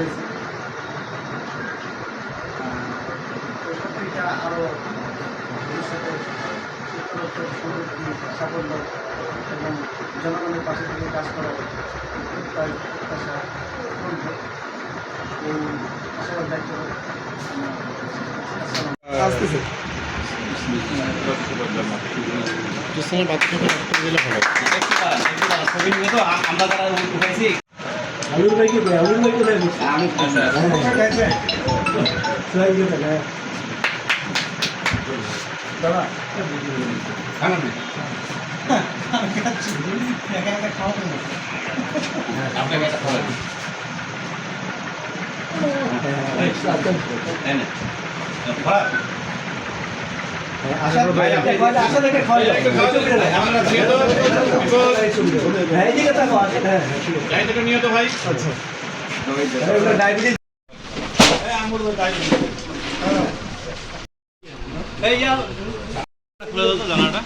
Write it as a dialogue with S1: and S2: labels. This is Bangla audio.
S1: হয়েছে। এটা আরও ভবিষ্যতে উত্তরোত্তর সমৃদ্ধি সাফল্য এবং জনগণের পাশে থেকে কাজ করার প্রত্যাশা এই আশাবাদ ব্যক্ত
S2: আমরা যারা উঠাইছি
S3: అడుగులోకి అడుగులోకి Thank you. ভাই কোথায় বসে
S2: আমি
S3: সোয়াই গেছে না দাদা
S1: একা একা খাওয়া তো না।
S2: আপনাকে একটা খবর দিই। তাই না? খবর?
S3: আশা ভাই হ্যাঁ হ্যাঁ হ্যাঁ, হ্যাঁ, ডায়াবেটিস
S2: খুলে দাও তো জানাটা